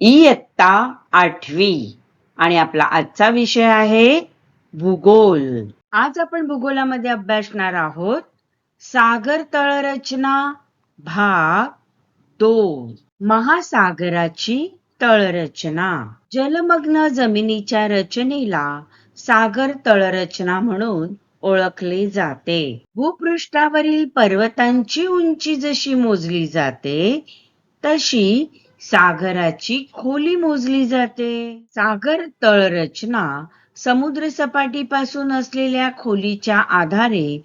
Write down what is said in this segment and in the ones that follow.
इयत्ता आठवी. आणि आपला आजचा विषय आहे भूगोल. आज आपण भूगोलामध्ये अभ्यासणार आहोत सागर तळरचना भाग दोन. महासागराची तळरचना जलमग्न जमिनीच्या रचनेला सागर तळरचना म्हणून ओळखले जाते. भूपृष्ठावरील पर्वतांची उंची जशी मोजली जाते तशी सागराची खोली मोजली जाते. सागर तळरचना समुद्र सपाटीपासून असलेल्या खोलीच्या आधारे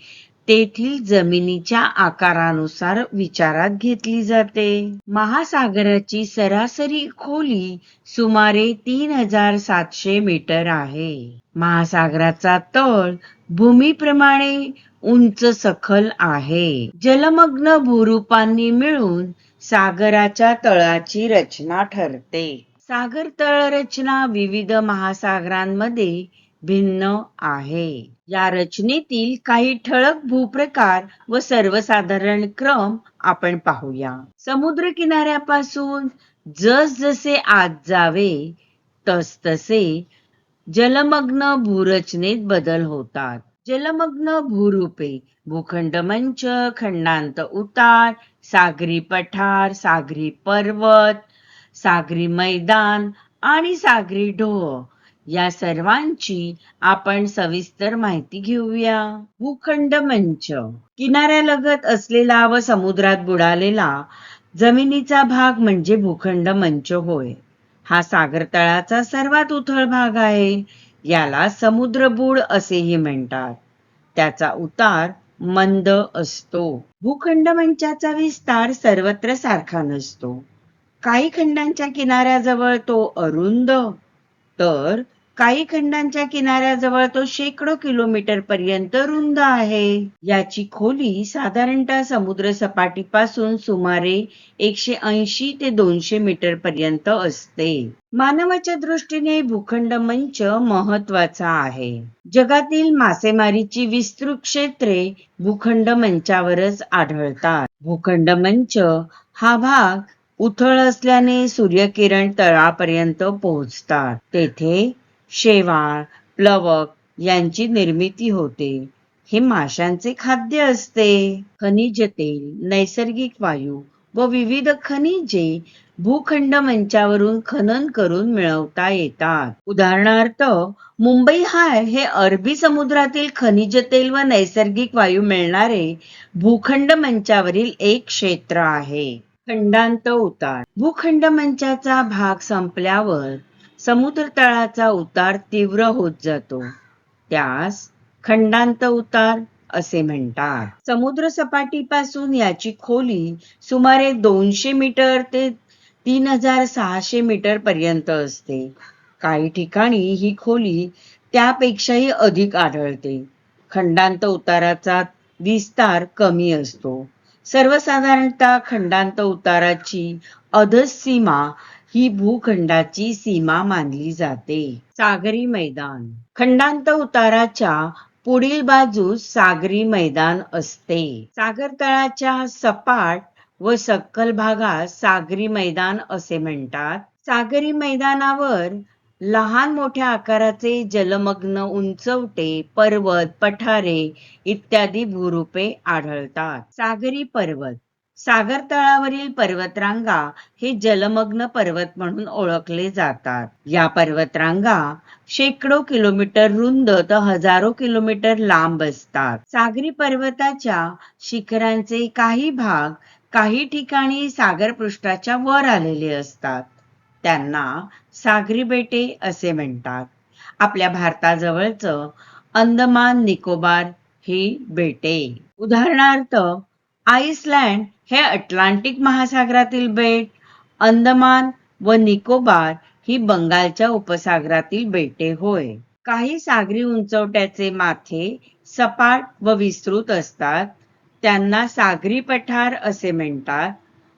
तेथील जमिनीच्या आकारानुसार विचारात घेतली जाते. महासागराची सरासरी खोली सुमारे तीन हजार सातशे मीटर आहे. महासागराचा तळ भूमीप्रमाणे उंच सखल आहे. जलमग्न भूरूपांनी मिळून सागराच्या तळाची रचना ठरते. सागर तळ रचना विविध महासागरांमध्ये भिन्न आहे. या रचनेतील काही ठळक भूप्रकार व सर्वसाधारण क्रम आपण पाहूया. समुद्र किनाऱ्यापासून जसजसे आत जावे तसतसे जलमग्न भूरचनेत बदल होतात. जलमग्न भूरूपे भूखंड मंच खंडांत उतार सागरी पठार सागरी पर्वत सागरी मैदान आणि सागरी ढोह या सर्वांची आपण सविस्तर माहिती घेऊया. भूखंड मंच. किनाऱ्यालगत असलेला व समुद्रात बुडालेला जमिनीचा भाग म्हणजे भूखंड मंच होय. हा सागर तळाचा सर्वात उथळ भाग आहे. याला समुद्रबुड असेही म्हणतात. त्याचा उतार मंद असतो. भूखंड मंचाचा विस्तार सर्वत्र सारखा नसतो. काही खंडांच्या किनाऱ्याजवळ तो अरुंद. तर काही खंडांच्या किनाऱ्याजवळ तो शेकडो किलोमीटर पर्यंत रुंद आहे. याची खोली साधारणतः समुद्र सपाटीपासून सुमारे एकशे ऐंशी ते दोनशे मीटर पर्यंत असते. मानवाच्या दृष्टीने भूखंड मंच महत्त्वाचा आहे. जगातील मासेमारीची विस्तृत क्षेत्रे भूखंड मंचावरच आढळतात. भूखंड मंच हा भाग उथळ असल्याने सूर्यकिरण तळापर्यंत पोहोचतात. तेथे शेवाळ प्लवक यांची निर्मिती होते. हे माशांचे खाद्य असते. खनिज तेल नैसर्गिक वायू व विविध खनिजे भूखंड मंचावरून खनन करून मिळवता येतात. उदाहरणार्थ मुंबई हाय हे अरबी समुद्रातील खनिज तेल व नैसर्गिक वायू मिळणारे भूखंड मंचावरील एक क्षेत्र आहे. खंडांत उतार. भूखंड मंचाचा भाग संपल्यावर समुद्र तळाचा उतार तीव्र होत जातो. त्यास खंडांत उतार असे म्हणतात. समुद्र सपाटीपासून याची खोली सुमारे दोनशे मीटर ते तीन हजार सहाशे मीटर पर्यंत असते. काही ठिकाणी ही खोली त्यापेक्षाही अधिक आढळते. खंडांत उताराचा विस्तार कमी असतो. सर्वसाधारणतः खंडांत उताराची अधसीमा ही भूखंडाची सीमा मानली जाते. सागरी मैदान. खंडांत उताराच्या पुढील बाजूस सागरी मैदान असते. सागर तळाच्या सपाट व सक्कल भागास सागरी मैदान असे म्हणतात. सागरी मैदानावर लहान मोठ्या आकाराचे जलमग्न उंचवटे पर्वत पठारे इत्यादी भूरूपे आढळतात. सागरी पर्वत. सागर तळावरील पर्वतरांगा हे जलमग्न पर्वत म्हणून ओळखले जातात. या पर्वतरांगा शेकडो किलोमीटर रुंद तर हजारो किलोमीटर लांब असतात. सागरी पर्वताच्या शिखरांचे काही भाग काही ठिकाणी सागरपृष्ठाच्या वर आलेले असतात. त्यांना सागरी बेटे असे म्हणतात. आपल्या भारताजवळच अंदमान निकोबार ही बेटे. उदाहरणार्थ आईसलँड हे अटलांटिक महासागरातील बेट अंदमान व निकोबार ही बंगालच्या उपसागरातील बेटे होय. काही सागरी उंचवट्याचे माथे सपाट व विस्तृत असतात. त्यांना सागरी पठार असे म्हणतात.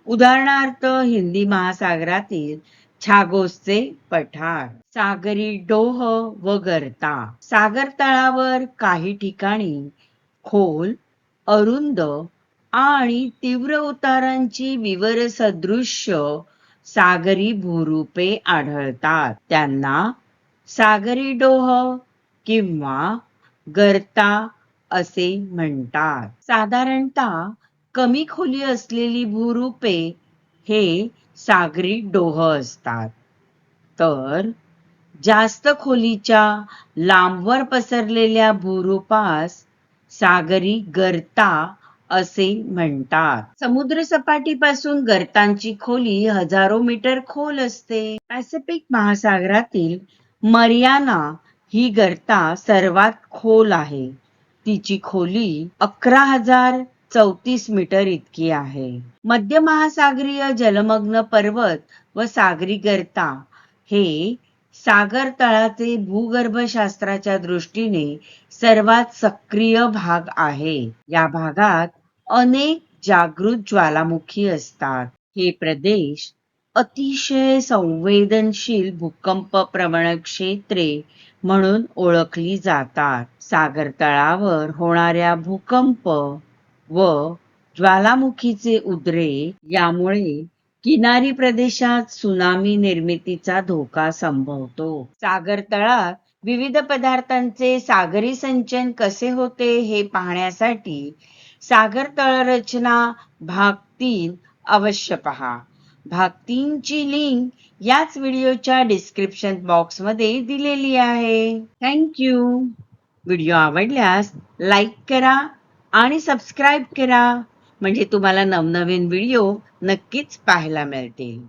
उदाहरणार्थ हिंदी महासागरातील छागोसचे पठार. सागरी डोह व गर्ता. सागर तळावर काही ठिकाणी खोल अरुंद आणि तीव्र उतारांची विवर सदृश्य सागरी भूरूपे आढळतात. त्यांना सागरी डोह किंवा गर्ता असे म्हणतात. साधारणतः कमी खोली असलेली भूरूपे हे सागरी डोह असतात. तर जास्त खोलीच्या लांबवर पसरलेल्या भूरूपास सागरी गर्ता असे म्हणतात. समुद्र सपाटीपासून गर्तांची खोली हजारो मीटर खोल असते. पॅसिफिक महासागरातील मरियाना ही गर्ता सर्वात खोल आहे. तिची खोली अकरा हजार चौतीस मीटर इतकी आहे. मध्य महासागरीय जलमग्न पर्वत व सागरी गर्ता हे सागर तळाचे भूगर्भशास्त्राच्या दृष्टीने सर्वात सक्रिय भाग आहे. या भागात अनेक जागृत ज्वालामुखी असतात. हे प्रदेश अतिशय संवेदनशील भूकंप प्रवण क्षेत्रे म्हणून ओळखली जातात. सागर तळावर होणाऱ्या भूकंप व ज्वालामुखीचे उद्रेक यामुळे किनारी प्रदेशात सुनामी निर्मितीचा धोका संभवतो. सागर तळात विविध पदार्थांचे सागरी संचन कसे होते हे पाहण्यासाठी सागर तळ रचना भाग तीन अवश्य पहा. भाग तीनची लिंक याच व्हिडिओच्या डिस्क्रिप्शन बॉक्समध्ये दिलेली आहे. थँक्यू व्हिडिओ आवडल्यास लाईक करा आणि सबस्क्राईब करा. म्हणजे तुम्हाला नवनवीन व्हिडिओ नक्कीच पाहायला मिळतील.